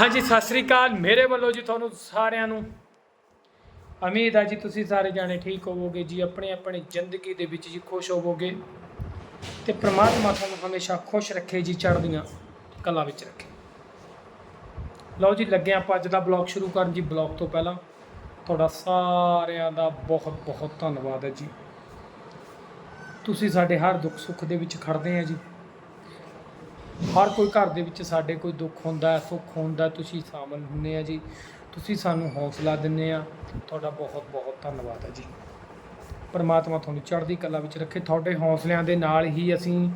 ਹਾਂਜੀ, ਸਤਿ ਸ੍ਰੀ ਅਕਾਲ। ਮੇਰੇ ਵੱਲੋਂ ਜੀ ਤੁਹਾਨੂੰ ਸਾਰਿਆਂ ਨੂੰ ਉਮੀਦ ਆ ਜੀ ਤੁਸੀਂ ਸਾਰੇ ਜਾਣੇ ਠੀਕ ਹੋਵੋਗੇ ਜੀ, ਆਪਣੇ ਆਪਣੇ ਜ਼ਿੰਦਗੀ ਦੇ ਵਿੱਚ ਜੀ ਖੁਸ਼ ਹੋਵੋਗੇ ਤੇ ਪ੍ਰਮਾਤਮਾ ਤੁਹਾਨੂੰ ਹਮੇਸ਼ਾ ਖੁਸ਼ ਰੱਖੇ ਜੀ, ਚੜ੍ਹਦੀਆਂ ਕਲਾ ਵਿੱਚ ਰੱਖੇ। ਲਓ ਜੀ, ਲੱਗੇ ਆਪਾਂ ਅੱਜ ਦਾ ਬਲੌਗ ਸ਼ੁਰੂ ਕਰਨ ਜੀ। ਬਲੌਗ ਤੋਂ ਪਹਿਲਾਂ ਤੁਹਾਡਾ ਸਾਰਿਆਂ ਦਾ ਬਹੁਤ ਬਹੁਤ ਧੰਨਵਾਦ ਹੈ ਜੀ। ਤੁਸੀਂ ਸਾਡੇ ਹਰ ਦੁੱਖ ਸੁੱਖ ਦੇ ਵਿੱਚ ਖੜਦੇ ਆ ਜੀ। ਹਰ ਕੋਈ ਘਰ ਦੇ ਵਿੱਚ ਸਾਡੇ ਕੋਈ ਦੁੱਖ ਹੁੰਦਾ ਸੁੱਖ ਹੁੰਦਾ ਹੈ, ਤੁਸੀਂ ਸ਼ਾਮਲ ਹੁੰਦੇ ਆ ਜੀ। ਤੁਸੀਂ ਸਾਨੂੰ ਹੌਸਲਾ ਦਿੰਦੇ ਆ। ਤੁਹਾਡਾ ਬਹੁਤ ਬਹੁਤ ਧੰਨਵਾਦ ਹੈ ਜੀ। ਪਰਮਾਤਮਾ ਤੁਹਾਨੂੰ ਚੜ੍ਹਦੀ ਕਲਾ ਵਿੱਚ ਰੱਖੇ। ਤੁਹਾਡੇ ਹੌਸਲਿਆਂ ਦੇ ਨਾਲ ਹੀ ਅਸੀਂ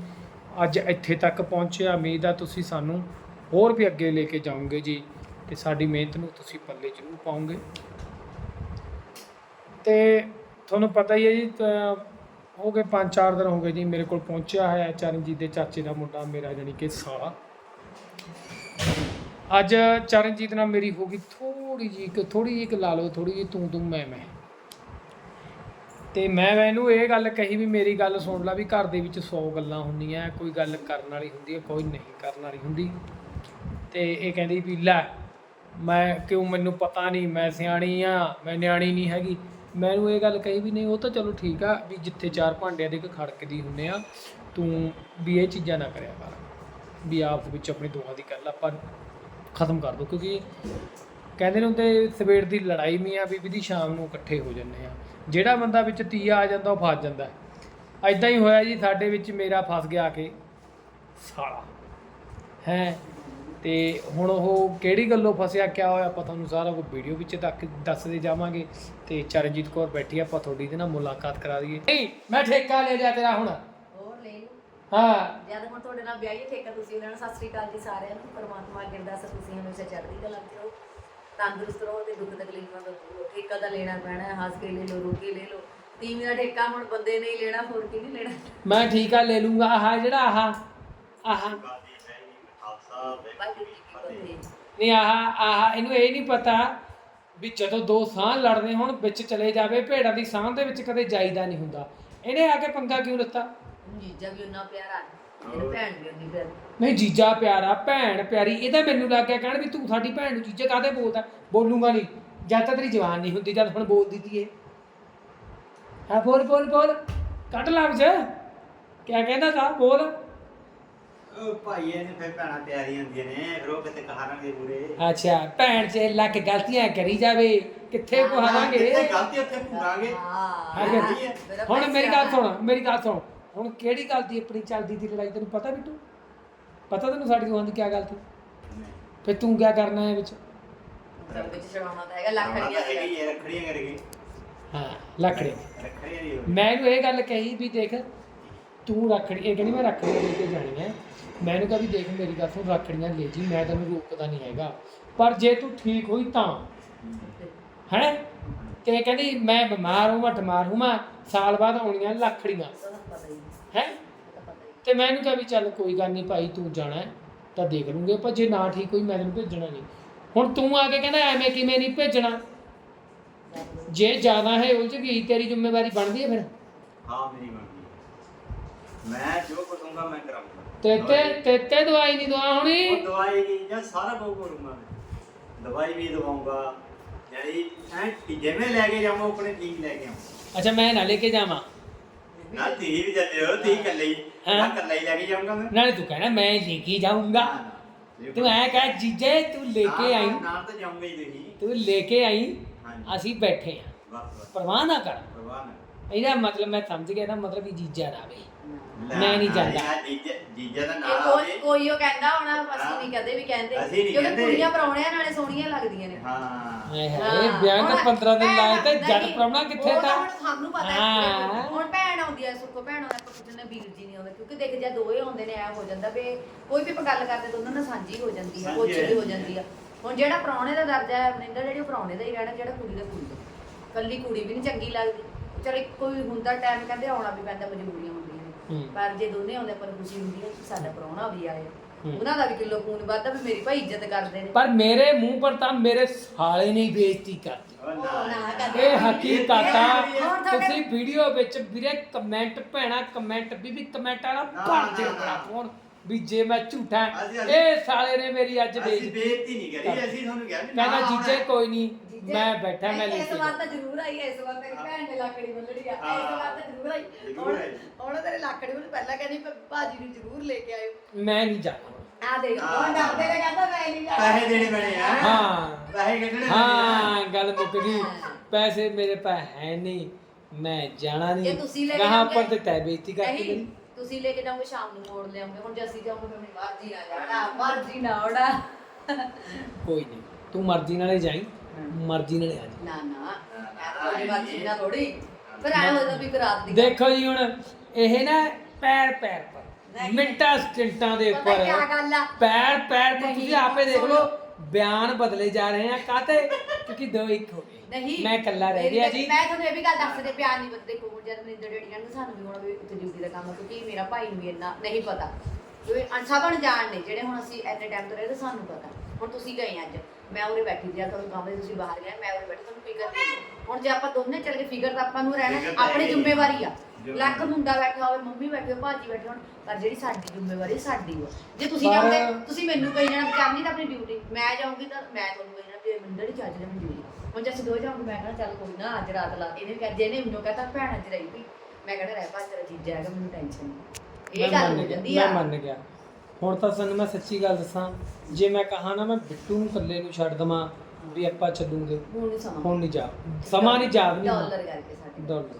ਅੱਜ ਇੱਥੇ ਤੱਕ ਪਹੁੰਚੇ ਆ ਉਮੀਦ ਆ ਤੁਸੀਂ ਸਾਨੂੰ ਹੋਰ ਵੀ ਅੱਗੇ ਲੈ ਕੇ ਜਾਓਗੇ ਜੀ ਤੇ ਸਾਡੀ ਮਿਹਨਤ ਨੂੰ ਤੁਸੀਂ ਪੱਲੇ ਜ਼ਰੂਰ ਪਾਓਗੇ। ਤੇ ਤੁਹਾਨੂੰ ਪਤਾ ਹੀ ਹੈ ਜੀ ਹੋ ਗਏ 5-4 ਦਿਨ ਹੋ ਗਏ ਜੀ, ਮੇਰੇ ਕੋਲ ਪਹੁੰਚਿਆ ਹੈ ਚਰਨਜੀਤ ਦੇ ਚਾਚੇ ਦਾ ਮੁੰਡਾ, ਮੇਰਾ ਜਾਨੀ ਕਿ ਸਾਲਾ। ਅੱਜ ਚਰਨਜੀਤ ਨਾਲ ਮੇਰੀ ਹੋ ਗਈ ਥੋੜੀ ਜੀ ਇੱਕ ਥੋੜੀ ਜਿਹੀ ਇੱਕ ਲਾ ਲਓ ਥੋੜੀ ਜਿਹੀ ਤੂੰ ਤੂੰ, ਮੈਂ ਮੈਂ। ਤੇ ਮੈਂ ਮੈਨੂੰ ਇਹ ਗੱਲ ਕਹੀ ਵੀ ਮੇਰੀ ਗੱਲ ਸੁਣ ਲੈ ਵੀ ਘਰ ਦੇ ਵਿੱਚ 100 ਗੱਲਾਂ ਹੁੰਦੀਆਂ, ਕੋਈ ਗੱਲ ਕਰਨ ਵਾਲੀ ਹੁੰਦੀ ਹੈ, ਕੋਈ ਨਹੀਂ ਕਰਨ ਵਾਲੀ ਹੁੰਦੀ। ਤੇ ਇਹ ਕਹਿੰਦੀ ਵੀ ਲੈ, ਮੈਂ ਕਿਉਂ ਮੈਨੂੰ ਪਤਾ ਨਹੀਂ, ਮੈਂ ਸਿਆਣੀ ਆ, ਮੈਂ ਨਿਆਣੀ ਨਹੀਂ ਹੈਗੀ। ਮੈਨੂੰ ਇਹ ਗੱਲ ਕਹੀ ਵੀ ਨਹੀਂ, ਉਹ ਤਾਂ ਚਲੋ ਠੀਕ ਆ ਵੀ ਜਿੱਥੇ ਚਾਰ ਭਾਂਡਿਆਂ ਦੇ ਇੱਕ ਖੜਕਦੀ ਹੁੰਨੇ ਆ, ਤੂੰ ਵੀ ਇਹ ਚੀਜ਼ਾਂ ਨਾ ਕਰਿਆ ਕਰ, ਵੀ ਆਪਸ ਵਿੱਚ ਆਪਣੀ ਦੋਹਾਂ ਦੀ ਗੱਲ ਆਪਾਂ ਖਤਮ ਕਰ ਦੋ, ਕਿਉਂਕਿ ਕਹਿੰਦੇ ਨੇ ਹੁੰਦੇ ਸਵੇਰ ਦੀ ਲੜਾਈ ਮੀਆਂ ਬੀਬੀ ਦੀ ਸ਼ਾਮ ਨੂੰ ਇਕੱਠੇ ਹੋ ਜੰਨੇ ਆ। ਜਿਹੜਾ ਬੰਦਾ ਵਿੱਚ ਤੀਆ ਆ ਜਾਂਦਾ, ਉਹ ਫਸ ਜਾਂਦਾ। ਐਦਾਂ ਹੀ ਹੋਇਆ ਜੀ, ਸਾਡੇ ਵਿੱਚ ਮੇਰਾ ਫਸ ਗਿਆ ਆ ਕੇ ਸਾਲਾ। ਹੈ? ਤੇ ਹੁਣ ਉਹ ਕਿਹੜੀ ਗੱਲੋਂ ਫਸਿਆ ਕਿਆ ਹੋਇਆ ਆਪਾਂ ਤੁਹਾਨੂੰ ਸਾਰਾ ਕੁਝ ਵੀਡੀਓ ਵਿੱਚ ਤੱਕ ਦੱਸਦੇ ਜਾਵਾਂਗੇ। ਤੇ ਚਰਨਜੀਤ ਕੌਰ ਬੈਠੀ ਆਪਾਂ ਤੁਹਾਡੀ ਦੇ ਨਾਲ ਮੁਲਾਕਾਤ ਕਰਾ ਦਈਏ। ਨਹੀਂ ਮੈਂ ਠੇਕਾ ਲੈ ਜਾ ਤੇਰਾ ਹੁਣ। ਹੋਰ ਲੈ ਲਓ। ਹਾਂ। ਜਦ ਹੁਣ ਤੁਹਾਡੇ ਨਾਲ ਵਿਆਹੀ ਠੇਕਾ ਤੁਸੀਂ ਉਹਨਾਂ ਨੂੰ ਸਤਿ ਸ੍ਰੀ ਅਕਾਲ ਜੀ ਸਾਰਿਆਂ ਨੂੰ ਪਰਮਾਤਮਾ ਅੱਗੇ ਅਰਦਾਸ ਤੁਸੀਂ ਹਮੇਸ਼ਾ ਚੜ੍ਹਦੀ ਕਲਾ ਵਿੱਚ ਰਹੋ। ਤੰਦਰੁਸਤ ਰਹੋ ਤੇ ਦੁੱਖ ਤਕਲੀਫਾਂ ਤੋਂ ਦੂਰ ਰਹੋ। ਠੇਕਾ ਤਾਂ ਲੈਣਾ ਪੈਣਾ ਹੈ ਹੱਸ ਕੇ ਲੈ ਲਓ ਰੋ ਕੇ ਲੈ ਲਓ। ਤੀਵੀਂ ਦਾ ਠੇਕਾ ਹੁਣ ਬੰਦੇ ਨੇ ਹੀ ਲੈਣਾ ਹੋਰ ਕੀ ਨਹੀਂ ਲੈਣਾ। ਮੈਂ ਠੀਕ ਆ ਲੈ ਲੂੰਗਾ। ਆਹ ਜਿਹੜਾ ਆਹ ਆਹ। ਵਾਹਿਗੁਰੂ ਜੀ ਕੀ ਫਤਿਹ ਨਹੀਂ ਆਹ ਆਹ ਇਹਨੂੰ ਇਹ ਨਹੀਂ ਪਤਾ ਵੀ ਜਦੋਂ ਦੋ ਸਾਹ ਲੜਦੇ ਹੋਣ ਵਿੱਚ ਚਲੇ ਜਾਵੇ ਭੇਡਾਂ ਦੀ ਸਾਹ ਦੇ ਵਿੱਚ ਕਦੇ ਜਾਈਦਾ ਨਹੀਂ ਹੁੰਦਾ। ਇਹਨੇ ਆ ਕੇ ਪੰਗਾ ਕਿਉਂ ਲੱਤਾ ਜੀਜਾ ਵੀ ਉਹਨਾਂ ਪਿਆਰਾ ਮੇਰੀ ਭੈਣ ਵੀ ਉਹਦੀ ਪਿਆਰੀ। ਨਹੀਂ ਜੀਜਾ ਪਿਆਰਾ ਭੈਣ ਪਿਆਰੀ ਇਹ ਤਾਂ ਮੈਨੂੰ ਲੱਗ ਗਿਆ ਕਹਿਣ ਵੀ ਤੂੰ ਸਾਡੀ ਭੈਣ ਨੂੰ ਜੀਜਾ ਕਾਹਦੇ ਬੋਲਦਾ? ਬੋਲੂੰਗਾ ਨਹੀਂ। ਜਦ ਤੱਕ ਤੇਰੀ ਜਵਾਨ ਨਹੀਂ ਹੁੰਦੀ ਜਦ ਹੁਣ ਬੋਲ ਦਿੱਤੀ ਏ ਹਾਂ ਬੋਲ ਬੋਲ ਬੋਲ। ਕੱਢ ਲਫ਼ਜ਼ ਕਿਆ ਕਹਿੰਦਾ ਤਾ? ਬੋਲ। ਉਹ ਭਾਈ ਇਹਨੇ ਫਿਰ ਭੈਣਾਂ ਪਿਆਰੀਆਂ ਹੁੰਦੀਆਂ ਨੇ ਫਿਰ ਉਹ ਕਿਤੇ ਕਹਾਣਗੇ ਬੁਰੇ ਅੱਛਾ ਭੈਣ ਚ ਲੱਕ ਗਲਤੀਆਂ ਕਰੀ ਜਾਵੇ ਕਿੱਥੇ ਕਹਾਂਗੇ ਕਿਤੇ ਗਲਤੀ ਉੱਥੇ ਭੂਰਾਂਗੇ ਹਾਂ ਹੈਗੇ। ਮੇਰਾ ਹੁਣ ਭਾਈ ਮੇਰੀ ਗੱਲ ਸਿਆਣਾ। ਸੁਣ ਮੇਰੀ ਗੱਲ ਸੁਣ। ਹੁਣ ਕਿਹੜੀ ਗੱਲ ਦੀ ਆਪਣੀ ਚੱਲਦੀ ਦੀ ਲੜਾਈ ਤੈਨੂੰ ਪਤਾ ਬਿੱਟੂ? ਪਤਾ ਤੈਨੂੰ ਸਾਡੀ ਦੋਹਾਂ ਦੀ ਕੀ ਗੱਲ ਸੀ ਫਿਰ ਤੂੰ ਕੀ ਕਰਨਾ ਹੈ ਵਿੱਚ? ਸਭ ਵਿੱਚ ਛਡਾਉਣਾ ਤਾਂ ਹੈਗਾ ਲੱਖ ਰੱਖੜੀਆਂ ਰੁਪਈਆ ਹੈਗੀ ਹੈ ਰੱਖੜੀਆਂ ਕਰਕੇ। ਹਾਂ ਲੱਕੜੇ ਰੱਖੜੀਆਂ ਨਹੀਂ ਮੈਂ ਇਹਨੂੰ ਇਹ ਗੱਲ ਕਹੀ ਵੀ ਦੇਖ ਤੂੰ ਰੱਖੜੀ ਇਹ ਕਹਿੰਦੀ ਮੈਂ ਰੱਖੜੀਆਂ ਲੈ ਕੇ ਜਾਣੀ ਹੈ। ਮੈਂ ਇਹਨੂੰ ਕਿਹਾ ਵੀ ਦੇਖ ਮੇਰੀ ਗੱਲ ਸੁਣ ਰੱਖੜੀਆਂ ਲੈ ਜੀ, ਮੈਂ ਤੈਨੂੰ ਰੋਕਦਾ ਨਹੀਂ ਹੈਗਾ। ਪਰ ਜੇ ਤੂੰ ਠੀਕ ਹੋਈ ਤਾਂ। ਹੈ? ਤੇ ਕਹਿੰਦੀ, ਮੈਂ ਬਿਮਾਰ ਹੂੰ ਮੈਂ ਠਮਾਰ ਹੂੰ ਮੈਂ ਸਾਲ ਬਾਅਦ ਆਉਣੀਆਂ ਲੱਖੜੀਆਂ ਹੈ? ਤੇ ਮੈਂ ਇਹਨੂੰ ਕਿਹਾ ਵੀ ਚੱਲ ਕੋਈ ਗੱਲ ਨਹੀਂ ਭਾਈ, ਤੂੰ ਜਾਣਾ ਤਾਂ ਦੇਖ ਲੂੰਗੇ, ਪਰ ਜੇ ਨਾ ਠੀਕ ਹੋਈ ਮੈਂ ਤੈਨੂੰ ਭੇਜਣਾ ਨਹੀਂ। ਹੁਣ ਤੂੰ ਆ ਕੇ ਕਹਿੰਦਾ, ਐਵੇਂ ਕਿਵੇਂ ਨਹੀਂ ਭੇਜਣਾ? ਜੇ ਜ਼ਿਆਦਾ ਹੈ ਉਲਝ ਗਈ, ਤੇਰੀ ਜ਼ਿੰਮੇਵਾਰੀ ਬਣਦੀ ਹੈ ਫਿਰ? ਹਾਂ, ਮੇਰੀ ਮੈਂ ਜੋ ਕਹੂੰਗਾ ਕਰਾਂਗਾ ਦਵਾਈ ਨਹੀਂ ਦਵਾ ਹੋਣੀ? ਦਵਾਈ ਦੀ ਜਾਂ ਸਾਰਾ ਕੁਝ ਕਰੂੰਗਾ ਮੈਂ। ਦਵਾਈ ਵੀ ਦਵਾਉਂਗਾ ਜਿਹੜੀ ਐ ਜਿਵੇਂ ਲੈ ਕੇ ਜਾਵਾਂ ਆਪਣੇ ਠੀਕ ਲੈ ਕੇ ਆਵਾਂ ਅੱਛਾ ਮੈਂ ਨਾ ਲੈ ਕੇ ਜਾਵਾਂ। ਨਾ ਤੀ ਵੀ ਚੱਲੇ ਹੋ ਤੀ ਇਕੱਲੇ। ਹੀ। ਹਾਂ। ਮੈਂ ਇਕੱਲਾ ਹੀ ਲੈ ਕੇ ਜਾਊਂਗਾ ਮੈਂ। ਨਾਲੇ ਤੂੰ ਕਹਿਣਾ ਮੈਂ ਲੈ ਕੇ ਜਾਊਂਗਾ। ਤੂੰ ਐ ਕਹਿ ਜੀਜੇ ਤੂੰ ਲੈ ਕੇ ਆਈ। ਨਾਲ ਤਾਂ ਜਾਊਂਗਾ ਹੀ ਤੁਸੀਂ। ਤੂੰ ਲੈ ਕੇ ਆਈ। ਹਾਂਜੀ। ਅਸੀਂ ਬੈਠੇ ਆ ਬਸ ਬਸ। ਪਰਵਾਹ ਨਾ ਕਰ। ਪਰਵਾਹ ਨਾ ਇਹਦਾ ਮਤਲਬ ਮੈਂ ਸਮਝ ਗਿਆ ਨਾ ਮਤਲਬ ਵੀ ਜੀਜਾ ਨਾ ਆਵੇ ਮੈਂ ਨਹੀਂ ਜਾਂਦਾ। ਜੀਜਾ ਜੀਜਾ ਦਾ ਇਹ ਨਾਮ ਕੋਈ ਆਵੇ ਕੋਈ ਉਹ ਕਹਿੰਦਾ ਹੋਣਾ ਅਸੀਂ। ਨਹੀਂ ਕਦੇ ਵੀ ਕਹਿੰਦੇ। ਨਹੀਂ ਕਿਉਂਕਿ ਕਹਿੰਦੇ। ਕੁੜੀਆਂ ਪਰੌਣਿਆਂ ਨਾਲੇ ਸੋਹਣੀਆਂ ਲੱਗਦੀਆਂ ਨੇ। ਹਾਂ। ਹਾਏ ਹਾਏ ਹਾਂ, ਵਿਆਹ ਤਾਂ ਹੁਣ 15 ਦਿਨ ਲਾਏ ਤੇ ਭੈਣ- ਜਦ ਨਹੀਂ, ਪ੍ਰਾਹੁਣਾ ਕਿੱਥੇ ਉਹ ਤਾਂ ਹੁਣ ਸਾਨੂੰ ਪਤਾ ਹਾਂ। ਹੈ। ਹੁਣ ਭੈਣ ਆਉਂਦੀ ਹੈ ਸੁੱਕੋ ਭੈਣ ਆਉਂਦਾ ਆਪਾਂ ਪੁੱਛਣਾ ਵੀਰ ਜੀ ਨਹੀਂ ਆਉਂਦਾ। ਕਿਉਂਕਿ ਦੇਖ ਜੇ ਦੋਏ ਆਉਂਦੇ ਨੇ ਐ ਹੋ ਜਾਂਦਾ ਵੀ ਕੋਈ ਵੀ ਆਪਾਂ ਗੱਲ ਕਰਦੇ ਤਾਂ ਉਹਨਾਂ ਨਾਲ ਸਾਂਝੀ ਹੋ ਜਾਂਦੀ ਹੈ ਸਾਂਝੀ ਪੁੱਛ ਦੀ ਹੋ ਹੋ ਜਾਂਦੀ ਹੈ ਹੁਣ ਜਿਹੜਾ ਪ੍ਰਾਹੁਣੇ ਦਾ ਦਰਜਾ ਹੈ ਜਿਹੜੀ ਉਹ ਪ੍ਰਾਹੁਣੇ ਦਾ ਹੀ ਰਹਿਣਾ ਜਿਹੜਾ ਕੁੜੀ ਦਾ ਕੁੜੀ ਦਾ। ਕੱਲੀ ਕੁੜੀ ਵੀ ਨਹੀਂ ਚੰਗੀ ਲੱਗਦੀ। ਚਲ ਕੋਈ ਹੁੰਦਾ ਟਾਈਮ ਕਹਿੰਦੇ ਆਉਣਾ ਵੀ ਪੈਂਦਾ ਮਜਬੂਰੀਆਂ ਹੁੰਦੀਆਂ ਨੇ ਹੂੰ। ਪਰ ਜੇ ਦੋਨੇ ਆਉਂਦੇ ਪਰ ਖੁਸ਼ੀ ਹੁੰਦੀ ਹੈ ਕਿ ਸਾਡਾ ਪ੍ਰਾਹੁਣਾ ਵੀ ਆਇਆ ਹੂੰ। ਉਹਨਾਂ ਦਾ ਵੀ ਕਿਲੋ ਖੂਨ ਵੱਧਦਾ ਵੀ ਮੇਰੀ ਭਾਈ ਇੱਜ਼ਤ ਕਰਦੇ ਨੇ ਪਰ ਮੇਰੇ ਮੂੰਹ ਪਰ ਤਾਂ ਮੇਰੇ ਸਾਲੇ ਨੇ ਹੀ ਬੇਇੱਜ਼ਤੀ ਕਰਤੀ ਉਹ ਉਹ ਨਾ ਨਾ ਕਰਦੇ। ਇਹ ਹਕੀਕਤ ਆ ਤੁਸੀਂ ਵੀਡੀਓ ਵਿੱਚ ਵੀਰੇ ਕਮੈਂਟ ਭੈਣਾ ਕਮੈਂਟ ਬੀਬੀ ਕਮੈਂਟ ਵਾਲਾ ਭਰ ਦਿਓ। ਫੋਨ ਵੀ ਜੇ ਮੈਂ ਝੂਠਾ ਅਸੀਂ- ਅਸੀਂ- ਇਹ ਸਾਲੇ ਨੇ ਮੇਰੀ ਅੱਜ ਅਸੀਂ ਬੇਇੱਜ਼ਤੀ ਬੇਇੱਜ਼ਤੀ ਨਹੀਂ ਕਰੀ ਅਸੀਂ ਤੁਹਾਨੂੰ ਕਿਹਾ ਵੀ ਨਾ ਕਹਿੰਦਾ ਆਉਣਾ ਜੀਜੇ ਹੈ। ਕੋਈ ਨਹੀਂ ਜੀਜੇ, ਮੈਂ ਬੈਠਾ ਮੈਂ ਲੈ ਇਸ ਕੇ ਵਾਰ ਤਾਂ ਜ਼ਰੂਰ ਆਈ ਇਸ ਵਾਰ ਤੇਰੀ ਭੈਣ ਨੇ ਲੱਕੜੀ ਬੰਨਣੀ ਆ ਇਸ ਹਾਂ। ਵਾਰ ਤਾਂ ਜ਼ਰੂਰ ਆਈ। ਜ਼ਰੂਰ ਹੁਣ ਆਈ। ਹੁਣ ਤੇਰੇ ਲੱਕੜੀ ਨੂੰ ਪਹਿਲਾਂ ਕਹਿੰਦੀ ਭਾ- ਭਾਜੀ ਨੂੰ ਜ਼ਰੂਰ ਲੈ ਕੇ ਆਇਓ। ਮੈਂ ਨਹੀਂ ਜਾਣਾ। ਆ ਦੇਖ ਹਾਂ। ਹੁਣ ਡਰਦੇ ਨੇ ਕਹਿੰਦਾ ਮੈਂ ਨਹੀਂ ਜਾਣਾ। ਪੈਸੇ ਦੇਣੇ ਬਣੇ ਆ। ਹਾਂ। ਪੈਸੇ ਕੱਢਣੇ ਆ। ਹਾਂ ਗੱਲ ਮੁੱਕ ਗਈ। ਹਾਂ। ਪੈਸੇ ਮੇਰੇ ਪਾ ਹੈ ਨਹੀਂ ਮੈਂ ਜਾਣਾ ਜੇ ਨਹੀਂ ਤੁਸੀਂ ਲੈ ਕੇ ਕਹਾਂ ਜਾਓਗੇ- ਪਰ ਤੇ ਤੈ ਬੇਇੱਜ਼ਤੀ ਕਰਤੀ ਨਹੀਂ। ਮੇਰੀ ਤੁਸੀਂ ਲੈ ਕੇ ਜਾਓਗੇ ਸ਼ਾਮ ਨੂੰ ਮੋੜ ਲਿਆਉਂਗੇ ਹੁਣ ਜੇ ਅਸੀਂ ਜਾਓਗੇ ਮੇਰੀ ਮਰਜ਼ੀ ਨਾ ਜਾਣਾ ਮਰਜ਼ੀ ਨਾ ਉੜਾ ਕੋਈ ਨਹੀਂ ਤੂੰ ਮਰਜ਼ੀ ਨਾਲੇ ਜਾਈ ਮਰਜ਼ੀ ਨਾਲੇ ਆ ਜੀ ਨਾ ਨਾ ਮੈਂ ਤਾਂ ਤੁਹਾਡੀ ਮਰਜ਼ੀ ਨਾਲ ਥੋੜੀ ਫਿਰ ਐ ਹੋ ਜਾਂਦਾ ਵੀ ਇੱਕ ਰਾਤ ਦੀ ਦੇਖੋ ਜੀ ਹੁਣ ਇਹ ਨਾ ਪੈਰ ਪੈਰ ਪਰ। ਮਿੰਟਾਂ ਸਕਿੰਟਾਂ ਦੇ ਪਤਾ ਉੱਪਰ ਕੀ ਗੱਲ ਆ? ਪੈਰ ਪੈਰ ਪਰ ਨਹੀਂ, ਤੁਸੀਂ ਆਪੇ ਦੇਖ। ਲਓ ਬਿਆਨ ਬਦਲੇ ਜਾ ਰਹੇ ਆ ਕਾਤੇ ਕਿਉਂਕਿ ਦੋ ਇੱਕ ਹੋ ਗਏ। ਨਹੀਂ ਮੈਂ ਇਕੱਲਾ ਰਹਿ ਮੇਰੀ ਗਿਆ ਜੀ। ਮੈਂ ਤੁਹਾਨੂੰ ਇਹ ਵੀ ਗੱਲ ਦੱਸ ਦੇ ਪਿਆਰ ਨਹੀਂ ਬਦਲੇ ਕੋਲ ਜਦ ਮਨਿੰਦਰ ਡੈਡੀ ਕਹਿੰਦੇ ਸਾਨੂੰ ਵੀ ਹੁਣ ਵੀ ਉੱਥੇ ਡਿਊਟੀ ਦਾ ਕੰਮ ਆ, ਕਿਉਂਕਿ ਮੇਰਾ ਭਾਈ ਨੂੰ ਵੀ ਇੰਨਾ ਨਹੀਂ ਪਤਾ। ਕਿਉਂਕਿ ਅਨਸਾ ਜਾਣ ਨੇ ਜਿਹੜੇ ਹੁਣ ਅਸੀਂ ਐਟ ਟਾਈਮ ਤੋਂ ਰਹੇ ਤੇ ਸਾਨੂੰ ਪਤਾ। ਹੁਣ ਤੁਸੀਂ ਗਏ ਅੱਜ ਮੈਂ ਉਰੇ ਬੈਠੀ ਸੀ ਤੁਹਾਨੂੰ ਕੰਮ ਦੇ ਤੁਸੀਂ ਬਾਹਰ ਗਏ ਮੈਂ ਉਰੇ ਬੈਠੀ ਤੁਹਾਨੂੰ ਫਿਕਰ ਨਹੀਂ ਹੁਣ ਜੇ ਆਪਾਂ ਦੋਨੇ ਚੱਲ ਕੇ ਫਿਕਰ ਤਾਂ ਆਪਾਂ ਨੂੰ ਰਹਿਣਾ ਫਿਕਰ ਤਾਂ ਆਪਣੀ ਹੈਗੀ। ਜ਼ਿੰਮੇਵਾਰੀ ਆ। ਲੱਖ ਮੁੰਡਾ ਬੈਠਾ ਹੋਵੇ ਮੰਮੀ ਬੈਠੀ ਹੋਵੇ ਭਾਜੀ ਬੈਠੇ ਹੋਣ ਪਰ ਜਿਹੜੀ ਸਾਡੀ ਜ਼ਿੰਮੇਵਾਰੀ ਸਾਡੀ ਹੋ ਜੇ ਤੁਸੀਂ ਪਰ- ਜਾਓਗੇ ਤੁਸੀਂ ਮੈਨੂੰ ਕਹੀ ਜਾਣਾ ਕਰਨੀ ਤਾਂ ਆਪਣੀ ਡਿਊਟੀ ਮੈਂ ਜਾਊਂਗੀ ਤਾਂ ਮੈਂ ਤੁਹਾਨੂੰ ਕਹੀ ਜਾਣਾ ਵੀ ਮੰਦਰ ਹੀ ਜਾਣਾ ਮੇਰੀ ਡਿਊਟੀ ਹੁਣ ਜੇ ਅਸੀਂ ਦੋ ਮੈਂ ਕਹਣਾ ਚੱਲ ਕੋਈ ਨਾ ਅੱਜ ਰਾਤ ਲਾ ਇਹਨੇ ਕਹਿ ਜੇ ਇਹਨੇ ਮੈਨੂੰ ਕਹਤਾ ਭੈਣ ਅੱਜ ਰਹੀ ਵੀ ਮੈਂ ਕਹਿੰਦਾ ਰਹਿ ਪਾ ਤੇਰਾ ਜੀਜਾ ਹੈਗਾ ਮੈਨੂੰ ਟੈਨਸ਼ਨ ਨਹੀਂ ਇਹ ਗੱਲ ਹੋ ਜਾਂਦੀ ਆ। ਮੈਂ ਮੰਨ ਗਿਆ। ਹੁਣ ਤਾਂ ਸਾਨੂੰ ਮੈਂ ਸੱਚੀ ਗੱਲ ਦੱਸਾਂ ਜੇ ਮੈਂ ਕਹਾ ਨਾ ਮੈਂ ਬਿੱਟੂ ਨੂੰ ਇਕੱਲੇ ਨੂੰ ਛੱਡ ਦਵਾਂ ਵੀ ਆਪਾਂ ਚੱਲੂਗੇ। ਹੁਣ ਨਹੀਂ ਸਮਾਂ। ਹੁਣ ਨਹੀਂ ਜਾ ਸਮਾਂ ਨਹੀਂ ਜਾ ਡਾਲਰ ਕਰਕੇ ਸਾਡੇ ਡਾਲਰ।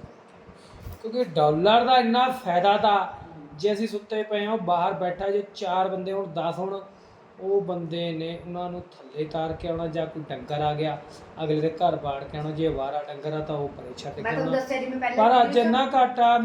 ਕਿਉਂਕਿ ਡਾਲਰ ਦਾ ਇੰਨਾ ਫਾਇਦਾ ਤਾਂ ਜੇ ਅਸੀਂ ਸੁੱਤੇ ਪਏ ਹਾਂ ਬਾਹਰ ਬੈਠਾ ਜੇ ਚਾਰ ਬੰਦੇ ਹੁਣ 10 ਹੁਣ ਉਹ ਬੰਦੇ ਨੇ ਉਹਨਾਂ ਨੂੰ ਥੱਲੇ ਤਾਰ ਕੇ ਆਉਣਾ ਜਾਂ ਕੋਈ ਡੰਗਰ ਆ ਗਿਆ ਅਗਲੇ ਦੇ ਘਰ ਬਾੜ ਕੇ ਆਉਣਾ ਜੇ ਵਾਰਾ ਡੰਗਰ ਆ ਤਾਂ ਉਹ ਪਰੇ ਛੱਡ ਮੈਂ ਕੇ ਤੁਹਾਨੂੰ ਆਉਣਾ। ਦੱਸਿਆ ਜੀ ਮੈਂ ਪਹਿਲਾਂ ਪਰ ਅੱਜ ਇੰਨਾ ਘੱਟ ਆ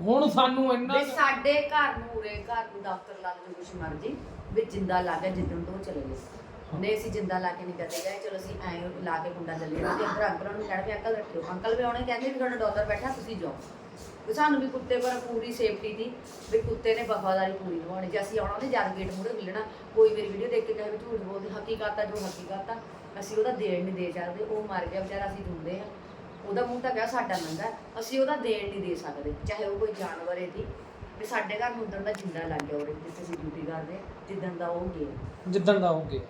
ਹੁਣ ਸਾਨੂੰ ਇੰਨਾ ਵੀ ਸਾਡੇ ਘਰ ਨੂੰ ਉਰੇ ਘਰ ਨੂੰ ਦਫ਼ਤਰ ਲੱਗ ਜਾਓ ਕੁਛ ਮਰਜ਼ੀ ਵੀ ਜਿੰਦਾ ਲਾ ਕੇ ਜਿੱਦਣ ਤੋਂ ਉਹ ਚਲੇ ਗਏ। ਨਹੀਂ ਅਸੀਂ ਜਿੰਦਾ ਲਾ ਕੇ ਨਹੀਂ ਕਦੇ ਗਏ ਚਲੋ ਅਸੀਂ ਐਂ ਲਾ ਕੇ ਕੁੰਡਾ ਚੱਲੇ ਗਏ ਤੇ ਅੰਦਰ ਅੰਕਲ ਨੂੰ ਕਹਿਣਾ ਵੀ ਅੰਕਲ ਰੱਖਿਓ। ਅੰਕਲ ਵੀ ਆਉਣੇ ਕਹਿੰਦੇ ਵੀ ਤੁਹਾਡਾ ਡਾਲਰ ਬੈਠਾ ਤੁਸੀਂ ਜਾਓ। ਵੀ ਸਾਨੂੰ ਵੀ ਕੁੱਤੇ ਪਰ ਪੂਰੀ ਸੇਫਟੀ ਦੀ ਵੀ ਕੁੱਤੇ ਨੇ ਵਫਾਦਾਰੀ ਪੂਰੀ ਨਿਭਾਉਣੀ ਜੇ ਅਸੀਂ ਆਉਣਾ ਉਹਦੇ ਜਦ ਗੇਟ ਮੂਹਰੇ ਮਿਲਣਾ ਕੋਈ ਮੇਰੀ ਵੀਡੀਓ ਦੇਖ ਕੇ ਕਹੇ ਵੀ ਝੂਠ ਬੋਲਦੀ ਹਕੀਕਤ ਆ ਜੋ ਹਕੀਕਤ ਆ ਅਸੀਂ ਉਹਦਾ ਦੇਣ ਨਹੀਂ ਦੇ ਸਕਦੇ ਉਹ ਮਰ ਗਿਆ ਵਿਚਾਰਾ ਅਸੀਂ ਦੁੰਦੇ ਆ। ਉਹਦਾ ਮੂੰਹ ਤਾਂ ਗਿਆ ਸਾਡਾ ਨੰਗਾ ਅਸੀਂ ਉਹਦਾ ਦੇਣ ਨਹੀਂ ਦੇ ਸਕਦੇ ਚਾਹੇ ਉਹ ਕੋਈ ਜਾਨਵਰ ਹੈ ਦੀ ਵੀ ਸਾਡੇ ਘਰ ਨੂੰ ਉਦਣ ਦਾ ਜਿੰਦਾ ਲੱਗ ਗਿਆ ਉਹਦੇ ਜਿੱਥੇ ਅਸੀਂ ਡਿਊਟੀ ਕਰਦੇ ਜਿੱਦਣ ਦਾ ਉਹ ਗਿਆ। ਜਿੱਦਣ ਦਾ ਹੋ ਗਿਆ।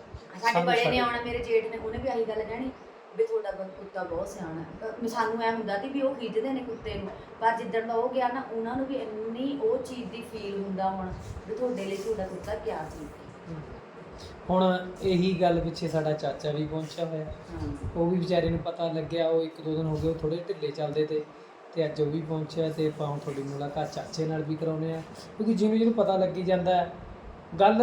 ਸਾਡੇ ਬੜੇ ਨੇ ਆਉਣਾ ਮੇਰੇ ਜੇਠ ਨੇ ਉਹਨੇ ਵੀ ਆਹੀ ਗੱਲ ਕਹਿਣੀ ਵੀ ਤੁਹਾਡਾ ਬ- ਕੁੱਤਾ ਬਹੁਤ ਸਿਆਣਾ ਹੈ। ਸਾਨੂੰ ਐ ਹੁੰਦਾ ਸੀ ਵੀ ਉਹ ਖਿੱਚਦੇ ਨੇ ਕੁੱਤੇ ਨੂੰ। ਪਰ ਜਿੱਦਣ ਦਾ ਉਹ ਗਿਆ ਨਾ ਉਹਨਾਂ ਨੂੰ ਵੀ ਇੰਨੀ ਉਹ ਚੀਜ਼ ਦੀ ਫੀਲ ਹੁੰਦਾ ਹੁਣ ਵੀ ਤੁਹਾਡੇ ਲਈ ਤੁਹਾਡਾ ਕੁੱਤਾ ਕਿਆ ਸੀ। ਹੁਣ ਇਹੀ ਗੱਲ ਪਿੱਛੇ ਸਾਡਾ ਚਾਚਾ ਵੀ ਪਹੁੰਚਿਆ ਹੋਇਆ। ਹਾਂ। ਉਹ ਵੀ ਵਿਚਾਰੇ ਨੂੰ ਪਤਾ ਲੱਗਿਆ ਉਹ ਇੱਕ ਦੋ ਦਿਨ ਹੋ ਗਏ ਉਹ ਥੋੜੇ ਢਿੱਲੇ ਚੱਲਦੇ ਤੇ ਤੇ ਅੱਜ ਉਹ ਵੀ ਪਹੁੰਚਿਆ ਤੇ ਆਪਾਂ ਹੁਣ ਤੁਹਾਡੀ ਮੁਲਾਕਾਤ ਚਾਚੇ ਨਾਲ ਵੀ ਕਰਾਉਨੇ ਆ ਕਿਉਂਕਿ ਜਿਹਨੂੰ ਜਿਹਨੂੰ ਪਤਾ ਲੱਗੀ ਜਾਂਦਾ ਹੈ ਗੱਲ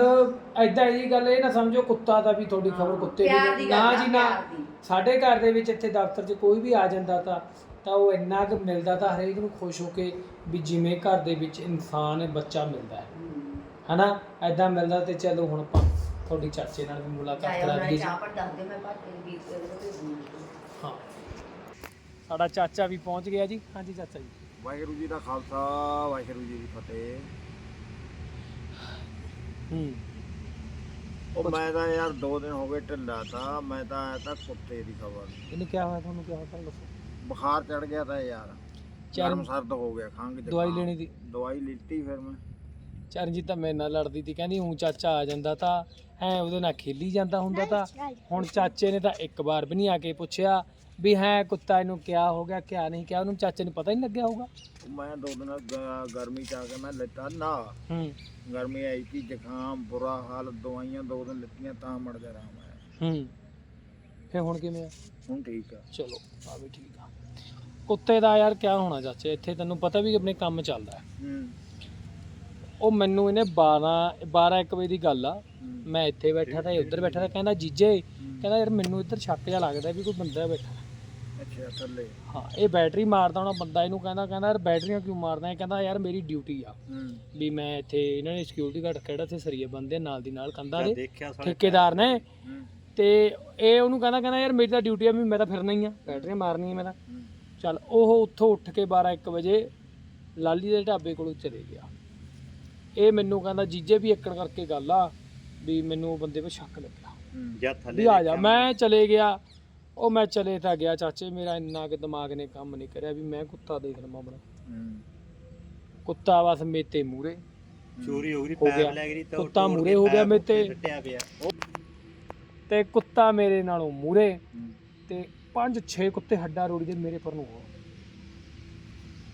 ਐਦਾਂ ਇਹ ਗੱਲ ਇਹ ਨਾ ਸਮਝੋ ਕੁੱਤਾ ਦਾ ਵੀ ਤੁਹਾਡੀ ਖਬਰ ਕੁੱਤੇ ਪਿਆਰ ਦੀ ਦੀ ਨਾ ਆ, ਜੀ ਨਾ। ਪਿਆਰ ਦੀ। ਸਾਡੇ ਘਰ ਦੇ ਵਿੱਚ ਇੱਥੇ ਦਫ਼ਤਰ 'ਚ ਕੋਈ ਵੀ ਆ ਜਾਂਦਾ ਤਾਂ ਤਾਂ ਉਹ ਇੰਨਾ ਕੁ ਮਿਲਦਾ ਤਾਂ ਹਰੇਕ ਨੂੰ ਖੁਸ਼ ਹੋ ਕੇ ਵੀ ਜਿਵੇਂ ਘਰ ਦੇ ਵਿੱਚ ਇਨਸਾਨ ਹੈ ਬੱਚਾ ਮਿਲਦਾ ਹੈ। ਹਮ। ਹਨਾ? ਐਦਾਂ ਮਿਲਦਾ ਤੇ ਚਲੋ ਹੁਣ ਆਪਾਂ ਤੁਹਾਡੀ ਚਾਚੇ ਨਾਲ ਵੀ ਮੁਲਾਕਾਤ ਚਾਹੇ ਕਰਾ ਉਹਨਾਂ ਦਈਏ ਜੀ। ਚਾਹ ਪਰ ਦੱਸ ਦੇ ਮੈਂ ਭਾਟੇ ਦੀ ਗੀਤ ਤੇ ਉਹਦੇ ਤੇ ਹਾਂ। ਸਾਡਾ ਚਾਚਾ ਵੀ ਪਹੁੰਚ ਗਿਆ ਜੀ। ਹਾਂਜੀ ਚਾਚਾ ਜੀ। ਵਾਹਿਗੁਰੂ ਜੀ ਦਾ ਖਾਲਸਾ ਵਾਹਿਗੁਰੂ ਜੀ ਦੀ ਫਤਿਹ। ਹੂੰ। ਉਹ ਮੈਂ ਤਾਂ ਯਾਰ ਦੋ ਦਿਨ ਹੋ ਗਏ ਢਿੱਲਾ ਤਾਂ ਮੈਂ ਤਾਂ ਆਇਆ ਤਾਂ ਕੁੱਤੇ ਦੀ ਖਬਰ। ਇਹਨੂੰ ਕੀ ਹੋਇਆ ਤੁਹਾਨੂੰ ਕੀ ਹੋਇਆ ਦੱਸੋ। ਬੁਖਾਰ ਚੜ ਗਿਆ ਤਾਂ ਯਾਰ। ਚਰਮ- ਸਰਦ ਹੋ ਗਿਆ ਖੰਘ ਜ਼ੁਕਾਮ। ਦਵਾਈ ਲੈਣੀ ਦੀ ਦਵਾਈ ਲਿੱਤੀ ਫਿਰ ਮੈਂ। ਚਰਨਜੀਤ ਤਾਂ ਮੇਰੇ ਨਾਲ ਲੜਦੀ ਤੀ ਕਹਿੰਦੀ ਹੂੰ ਚਾਚਾ ਆ ਜਾਂਦਾ ਤਾਂ ਐ ਉਹਦੇ ਨਾਲ ਖੇਲੀ ਜਾਂਦਾ ਹੁੰਦਾ ਤਾਂ। ਹੁਣ ਚਾਚੇ ਨੇ ਤਾਂ ਇੱਕ ਵਾਰ ਵੀ ਨਹੀਂ ਆ ਕੇ ਪੁੱਛਿਆ। ਵੀ ਹੈ ਕੁੱਤਾ ਇਹਨੂੰ ਕਿਆ ਹੋ ਗਿਆ ਕਿਆ ਨਹੀਂ ਕਿਹਾ ਉਹਨੂੰ ਚਾਚੇ ਨੂੰ ਪਤਾ ਹੀ ਨਹੀਂ ਲੱਗਿਆ ਹੋਊਗਾ? ਮੈਂ ਦੋ ਦਿਨ ਗ- ਗਰਮੀ ਚ ਆ ਕੇ ਮੈਂ ਲਿੱਤਾ ਨਾ। ਹੂੰ। ਗਰਮੀ ਆਈ ਸੀ ਜ਼ੁਕਾਮ ਬੁਰਾ ਹਾਲ ਦਵਾਈਆਂ ਦੋ ਦਿਨ ਲਿੱਤੀਆਂ ਤਾਂ ਮੜ ਗਿਆ ਆਰਾਮ ਆਇਆ। ਹੂੰ। ਫੇ ਹੁਣ ਕਿਵੇਂ ਆ? ਹੁਣ ਠੀਕ ਆ। ਚਲੋ ਆ ਵੀ ਠੀਕ ਆ। ਕੁੱਤੇ ਦਾ ਯਾਰ ਕਿਆ ਹੋਣਾ ਚਾਚੇ ਇੱਥੇ ਤੈਨੂੰ ਪਤਾ ਵੀ ਆਪਣੇ ਕੰਮ ਚੱਲਦਾ। ਹੈ। ਹੂੰ ਉਹ ਮੈਨੂੰ ਇਹਨੇ 12 12 1 ਵਜੇ ਦੀ ਗੱਲ ਆ। ਹੂੰ, ਮੈਂ ਇੱਥੇ ਬੈਠਾ ਤਾਂ ਇਹ ਉੱਧਰ ਬੈਠਾ ਤਾਂ ਕਹਿੰਦਾ ਜੀਜੇ ਕਹਿੰਦਾ ਯਾਰ ਮੈਨੂੰ ਇੱਧਰ ਸ਼ੱਕ ਜਿਹਾ ਲੱਗਦਾ ਵੀ ਕੋਈ ਬੰਦਾ ਬੈਠਾ। ਅੱਛਾ ਥੱਲੇ। ਹਾਂ ਇਹ ਬੈਟਰੀ ਮਾਰਦਾ ਹੋਣਾ ਬੰਦਾ ਇਹਨੂੰ ਕਹਿੰਦਾ ਕਹਿੰਦਾ ਯਾਰ ਬੈਟਰੀਆਂ ਕਿਉਂ ਮਾਰਦਾ ਹੈ? ਕਹਿੰਦਾ ਯਾਰ ਮੇਰੀ ਡਿਊਟੀ ਆ ਹੂੰ। ਵੀ ਮੈਂ ਇੱਥੇ ਇਹਨਾਂ ਨੇ ਸਿਕਿਉਰਿਟੀ ਗਾਰਡ ਕਿਹੜਾ ਤੇ ਸਰੀਏ ਬੰਦੇ ਨਾਲ ਦੀ ਨਾਲ ਕੰਧਾਂ ਦੇ ਦੇਖਿਆ ਠੇਕੇਦਾਰ ਨੇ। ਹੂੰ। ਤੇ ਇਹ ਉਹਨੂੰ ਕਹਿੰਦਾ ਕਹਿੰਦਾ ਯਾਰ ਮੇਰੀ ਤਾਂ ਡਿਊਟੀ ਆ ਵੀ ਮੈਂ ਤਾਂ ਫਿਰਨਾ ਹੀ ਆ ਬੈਟਰੀਆਂ ਮਾਰਨੀਆਂ ਮੈਂ ਤਾਂ। ਹੂੰ। ਚੱਲ ਉਹ ਉੱਥੋਂ ਉੱਠ ਕੇ 12 1 ਵਜੇ ਲਾਲੀ ਦੇ ਢਾਬੇ ਕੋਲੋਂ ਚਲੇ ਗਿਆ। ਇਹ ਮੈਨੂੰ ਕਹਿੰਦਾ ਜੀਜੇ ਵੀ ਏਕੜ ਕਰਕੇ ਗੱਲ ਆ ਵੀ ਮੈਨੂੰ ਉਹ ਬੰਦੇ 'ਤੇ ਸ਼ੱਕ ਲੱਗਿਆ। ਹੂੰ। ਜਾਂ ਥੱਲੇ ਵੀ ਆ ਜਾ ਦੇਖਿਆ। ਮੈਂ ਚਲੇ ਗਿਆ। ਉਹ ਮੈਂ ਚਲੇ ਤਾਂ ਗਿਆ ਚਾਚੇ ਮੇਰਾ ਇੰਨਾ ਕਿ ਦਿਮਾਗ ਨੇ ਕੰਮ ਨਹੀਂ ਕਰਿਆ ਵੀ ਮੈਂ ਕੁੱਤਾ ਦੇਖ ਲਵਾਂ ਆਪਣਾ। ਹੂੰ। ਕੁੱਤਾ ਬਸ ਮੇਤੇ ਮੂਰੇ ਚੋਰੀ ਹੋ ਗਈ ਹੋ ਗਿਆ। ਪੈਪ ਲੱਗ ਗਈ ਤਾਂ ਉਹ ਕੁੱਤਾ ਤੋੜ ਮੂਹਰੇ ਕੇ ਹੋ ਗਿਆ ਪੈਪ ਮੇਰੇ ਤੇ। ਉੱਤੇ ਸੁੱਟਿਆ ਪਿਆ। ਤੇ ਕੁੱਤਾ ਮੇਰੇ ਨਾਲੋਂ ਮੂਰੇ। ਤੇ ਪੰਜ ਛੇ ਕੁੱਤੇ ਹੱਡਾ ਰੋੜੀ ਦੇ ਮੇਰੇ ਪਰ ਨੂੰ ਹੋ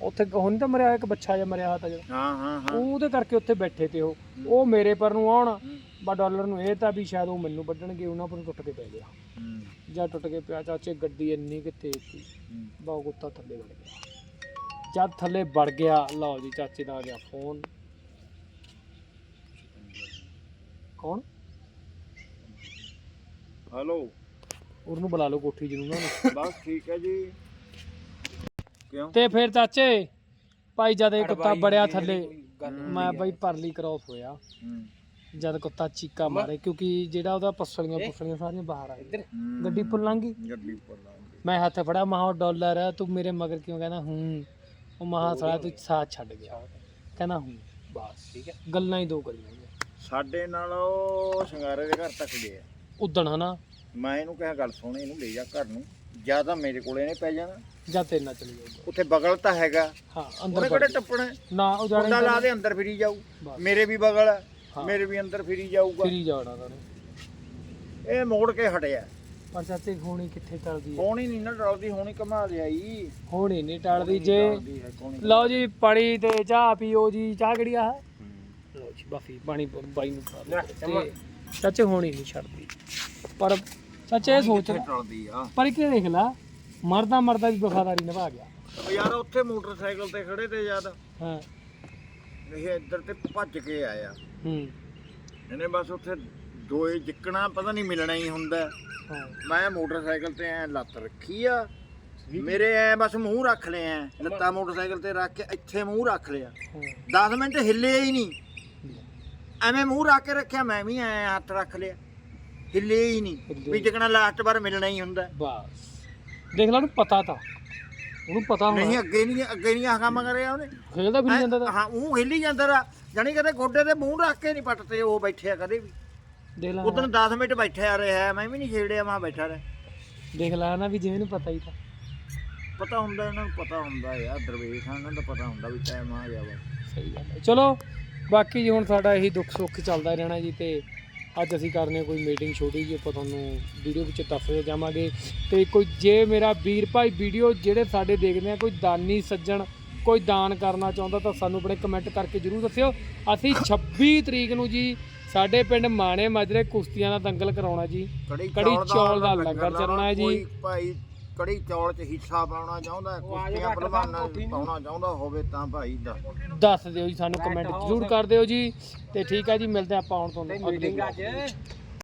ਉੱਥੇ ਹੁਣ ਤਾਂ ਮਰਿਆ ਇੱਕ ਬੱਚਾ ਜਿਹਾ ਮਰਿਆ ਤਾਂ ਜਿਹੜਾ। ਹਾਂ ਹਾਂ ਹਾਂ। ਉਹਦੇ ਕਰਕੇ ਉੱਥੇ ਬੈਠੇ ਤੇ ਉਹ। ਉਹ ਮੇਰੇ ਪਰ ਨੂੰ ਆਉਣ। ਹੂੰ। ਬਾ ਡਾਲਰ ਨੂੰ ਇਹ ਤਾਂ ਵੀ ਸ਼ਾਇਦ ਉਹ ਮੈਨੂੰ ਵੱਢਣਗੇ ਉਹਨਾਂ ਪਰ ਟੁੱਟ ਕੇ ਪੈ ਗਿਆ। ਹੂੰ, ਜਾਂ ਟੁੱਟ ਕੇ ਪਿਆ ਚਾਚੇ ਗੱਡੀ ਇੰਨੀ ਕਿ ਤੇਜ਼ ਸੀ। ਬਾ ਕੁੱਤਾ ਥੱਲੇ ਵੜ ਗਿਆ। ਜਦ ਥੱਲੇ ਵੜ ਗਿਆ ਲਓ ਜੀ ਚਾਚੇ ਦਾ ਆ ਗਿਆ ਫੋਨ। ਕੌਣ? ਹੈਲੋ। ਉਹਨੂੰ ਬੁਲਾ ਲਓ ਕੋਠੀ ਜਿਹਨੂੰ ਉਹਨਾਂ ਨੂੰ। ਬਸ ਠੀਕ ਹੈ ਜੀ। ਕਿਉਂ? ਤੇ ਫਿਰ ਚਾਚੇ ਭਾਈ ਜਦ ਇਹ ਕੁੱਤਾ ਬੜਿਆ ਥੱਲੇ ਮੈਂ ਬਾਈ ਪਰਲੀ ਕ੍ਰਾਸ ਹੋਇਆ। ਹੂੰ, ਜਦ ਕੁੱਤਾ ਚੀਕਾ ਮਾਰੇ ਕਿਉਂਕਿ ਜਿਹੜਾ ਉਹਦਾ ਪਸਲੀਆਂ ਪੁਸਲੀਆਂ ਸਾਰੀਆਂ ਬਾਹਰ ਆ ਗਈਆਂ। ਗੱਡੀ ਪੁੱਲਾਂਗੀ? ਗੱਡੀ ਉੱਪਰ ਲਾਉਂਗੇ ਮੈਂ ਹੱਥ ਫੜਿਆ ਮਹਾ ਡਾਲਰ ਹੈ ਤੂੰ ਮੇਰੇ ਮਗਰ ਕਿਉਂ ਕਹਿੰਦਾ ਹੂੰ। ਉਹ ਮਹਾ ਸਾਲਾ ਤੂੰ ਸਾਥ ਛੱਡ ਗਿਆ। ਕਹਿੰਦਾ ਹੂੰ ਬਸ ਠੀਕ ਹੈ ਗੱਲਾਂ ਹੀ ਦੋ ਕਰੀਆਂ ਸਾਡੇ ਨਾਲ ਉਹ ਸ਼ਿੰਗਾਰੇ ਦੇ ਘਰ ਤੱਕ ਗਿਆ। ਉਦਣ ਹਨਾ? ਮੈਂ ਇਹਨੂੰ ਕਿਹਾ ਗੱਲ ਸੁਣ ਇਹਨੂੰ ਲੈ ਜਾ ਘਰ ਨੂੰ। ਜਾਂ ਤਾਂ ਮੇਰੇ ਕੋਲੇ ਨੇ ਪੈ ਜਾਣਾ। ਜਾਂ ਤੇਰੇ ਨਾਲ ਚਲੀ ਜਾਊਗਾ। ਉੱਥੇ ਬਗਲ ਤਾਂ ਹੈਗਾ। ਹਾਂ ਅੰਦਰ ਕਿਹੜੇ। ਟੱਪਣਾ? ਨਾ ਉਹ ਜਾਣੇ ਲਾ ਦੇ ਅੰਦਰ ਫਿਰੀ ਜਾਊ। ਮੇਰੇ ਵੀ ਬਗਲ। ਮੇਰੇ ਵੀ ਅੰਦਰ ਫਿਰੀ ਜਾਊਗਾ। ਫਿਰੀ ਜਾਣਾ ਤਾਂ ਇਹ ਮੋੜ ਕੇ ਹਟਿਆ। ਪਰ ਚਾਚੇ ਹੋਣੀ ਕਿੱਥੇ ਟਲਦੀ ਹੈ? ਹੋਣੀ ਨਹੀਂ ਨਾ ਡਰਦੀ ਹੋਣੀ ਕਮਾ ਲਿਆਈ। ਹੋਣੀ ਨਹੀਂ ਟਲਦੀ ਜੇ। ਲਓ ਜੀ ਪਾਣੀ ਤੇ ਚਾਹ ਪੀਓ ਜੀ ਚਾਹ ਕਿਹੜੀ ਆ? ਲਓ ਜੀ ਬਾਫੀ ਪਾਣੀ ਬ- ਬਾਈ ਨੂੰ ਪਾ ਦਿਓ। ਤੇ ਚਾਚੇ ਹੋਣੀ ਨਹੀਂ ਛੱਡਦੀ। ਪਰ ਚਾਚੇ ਇਹ ਸੋਚ ਕਿੱਥੇ ਟਲਦੀ ਆ? ਪਰ ਇੱਕ ਦੇਖ ਲਾ ਮਰਦਾ ਮਰਦਾ ਵੀ ਵਫਾਦਾਰੀ ਨਿਭਾ ਗਿਆ। ਯਾਰ ਉੱਥੇ ਮੋਟਰਸਾਈਕਲ ਤੇ ਖੜੇ ਤੇ ਯਾਰ। ਹਾਂ। ਇਹ ਇੱਧਰ ਤੇ ਭੱਜ ਕੇ ਆਇਆ। ਹੂੰ। ਇਹਨੇ ਬਸ ਉੱਥੇ ਦੋਏ ਜਿੱਕਣਾ ਪਤਾ ਨਹੀਂ ਮਿਲਣਾ ਹੀ ਹੁੰਦਾ। ਹਾਂ। ਮੈਂ ਮੋਟਰਸਾਈਕਲ ਤੇ ਐ ਲੱਤ ਰੱਖੀ ਆ। ਮੇਰੇ ਐ ਬਸ ਮੂੰਹ ਰੱਖ ਲਿਆ। ਲੱਤਾਂ ਮੋਟਰਸਾਈਕਲ ਤੇ ਰੱਖ ਕੇ ਇੱਥੇ ਮੂੰਹ ਰੱਖ ਲਿਆ। ਹਾਂ। 10 ਮਿੰਟ ਹਿੱਲੇ ਹੀ ਨਹੀਂ। ਐਵੇਂ ਮੂੰਹ ਰੱਖ ਕੇ ਰੱਖਿਆ ਮੈਂ ਵੀ ਐ ਹੱਥ ਰੱਖ ਲਿਆ। ਹਿੱਲੇ ਹੀ ਨਹੀਂ। ਵੀ ਜਿੱਕਣਾ ਲਾਸਟ ਵਾਰ ਮਿਲਣਾ ਹੀ ਹੁੰਦਾ। ਬਸ। ਦੇਖ ਲਾ ਪਤਾ ਤਾਂ। ਉਹਨੂੰ ਪਤਾ ਨਹੀਂ ਅੱਗੇ ਨਹੀਂ ਅੱਗੇ ਨਹੀਂ ਆਹ ਕੰਮ ਕਰਿਆ ਉਹਨੇ। ਖੇਲਦਾ ਵੀ ਨਹੀਂ ਜਾਂਦਾ ਤਾਂ। ਹਾਂ ਉਹ ਹਿੱਲੀ ਜਾਂਦਾ ਰਾ। ਜਾਣੀ ਕਦੇ ਗੋਡੇ ਤੇ ਮੂੰਹ ਰੱਖ ਕੇ ਨਹੀਂ ਪੱਟਦੇ ਉਹ ਬੈਠਿਆ ਕਦੇ ਵੀ। ਦੇਖ ਲਾ ਉਦੋਂ 10 ਮਿੰਟ ਬੈਠਿਆ ਰਿਹਾ ਮੈਂ ਵੀ ਨਹੀਂ ਛੇੜਿਆ ਮੈਂ ਬੈਠਾ ਰਿਹਾ। ਦੇਖ ਲਾ ਨਾ ਵੀ ਜਿਵੇਂ ਇਹਨੂੰ ਪਤਾ ਹੀ ਤਾਂ। ਪਤਾ ਹੁੰਦਾ ਇਹਨਾਂ ਨੂੰ ਪਤਾ ਹੁੰਦਾ ਯਾਰ ਦਰਵੇਸ਼ ਆ ਇਹਨਾਂ ਦਾ ਪਤਾ ਹੁੰਦਾ ਵੀ ਟਾਈਮ ਆ ਗਿਆ ਵਾ। ਸਹੀ ਗੱਲ ਚਲੋ ਬਾਕੀ ਜੀ ਹੁਣ ਸਾਡਾ ਇਹੀ ਦੁੱਖ ਸੁੱਖ ਚੱਲਦਾ ਰਹਿਣਾ ਜੀ ਤੇ ਅੱਜ ਅਸੀਂ ਕਰਨੇ ਕੋਈ ਮੀਟਿੰਗ ਛੋਟੀ ਜੀ ਆਪਾਂ ਤੁਹਾਨੂੰ ਵੀਡੀਓ ਵਿੱਚ ਦੱਸਦੇ ਜਾਵਾਂਗੇ। ਤੇ ਕੋਈ ਜੇ ਮੇਰਾ ਵੀਰ ਭਾਈ ਵੀਡੀਓ ਜਿਹੜੇ ਸਾਡੇ ਦੇਖਦੇ ਆ ਕੋਈ ਦਾਨੀ ਸੱਜਣ ਕੋਈ ਦਾਨ ਕਰਨਾ ਚਾਹੁੰਦਾ ਤਾਂ ਸਾਨੂੰ ਆਪਣੇ ਕਮੈਂਟ ਕਰਕੇ ਜਰੂਰ ਦੱਸਿਓ। ਅਸੀਂ 26 ਤਰੀਕ ਨੂੰ ਜੀ ਸਾਡੇ ਪਿੰਡ ਮਾਣੇ ਮਾਜਰੇ ਕੁਸ਼ਤੀਆਂ ਦਾ ਦੰਗਲ ਕਰਾਉਣਾ ਜੀ। ਕੜੀ ਚੌਲ ਦਾ ਲੰਗਰ ਚੱਲਣਾ ਹੈ ਜੀ। ਕੋਈ ਭਾਈ ਕੜੀ ਚੌਲ ਚ ਹਿੱਸਾ ਪਾਉਣਾ ਚਾਹੁੰਦਾ ਹੈ, ਕੁਸ਼ਤੀਆਂ ਪਹਿਲਵਾਨਾਂ ਚ ਪਾਉਣਾ ਚਾਹੁੰਦਾ ਹੋਵੇ ਤਾਂ ਭਾਈ ਦਾ। ਦੱਸ ਦਿਓ ਜੀ ਸਾਨੂੰ ਕਮੈਂਟ ਜਰੂਰ ਕਰ ਦਿਓ ਜੀ। ਤੇ ਠੀਕ ਹੈ ਜੀ ਮਿਲਦੇ ਆਪਾਂ ਹੁਣ ਤੁਹਾਨੂੰ ਅਗਲੇ ਵਿੱਚ